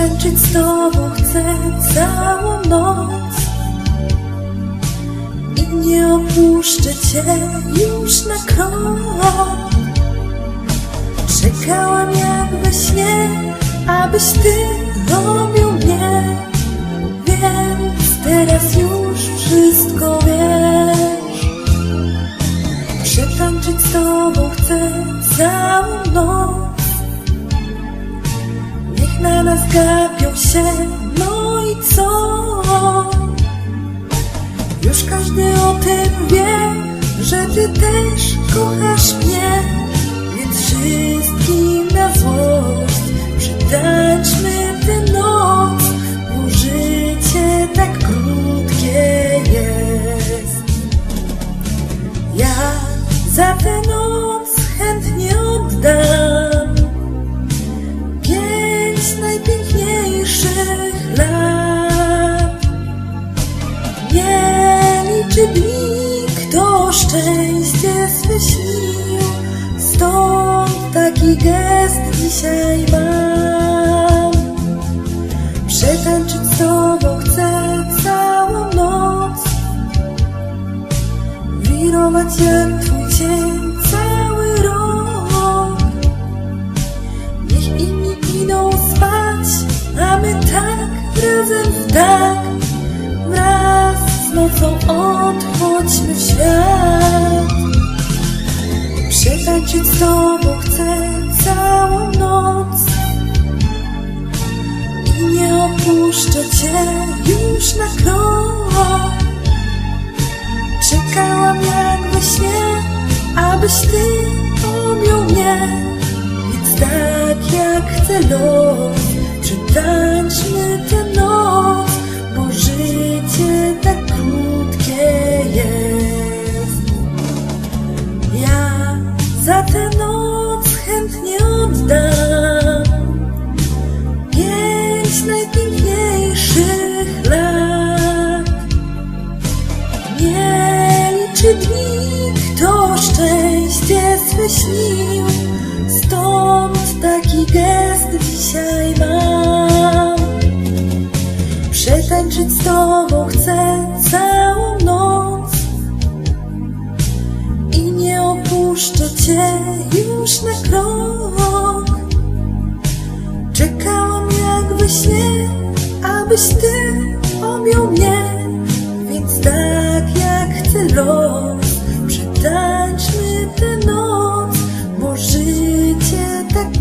Przetańczyć z tobą chcę całą noc. I nie opuszczę cię już na krok. Czekałam jak we śnie, abyś ty robił mnie. Więc teraz już wszystko wiesz. Przetańczyć z tobą chcę całą noc na nas gapią się, no i co? Już każdy o tym wie, że ty też kochasz mnie. Więc wszystkim na złość Przetańczmy tę noc. Bo życie tak krótkie jest. Ja za tę noc Pięć najpiękniejszych lat Nie liczy dni, kto szczęście swe śnił Stąd taki gest dzisiaj mam. Przetańczyć z tobą chcę całą noc. Wirować jak twój cień w tak Wraz z nocą odchodźmy w świat. Przetańczyć z tobą chcę całą noc. I nie opuszczę cię już na krok. Czekałam jak we śnie, abyś ty objął mnie. Więc tak jak chce los, przetańczmy oddam Pięć najpiękniejszych lat. Nie liczy dni, kto szczęście swe śnił Stąd taki gest dzisiaj mam. Przetańczyć z tobą chcę Opuszczę cię już na krok. Czekałam jak we śnie Abyś ty objął mnie. Więc tak jak chce los Przetańczmy tę noc Bo życie tak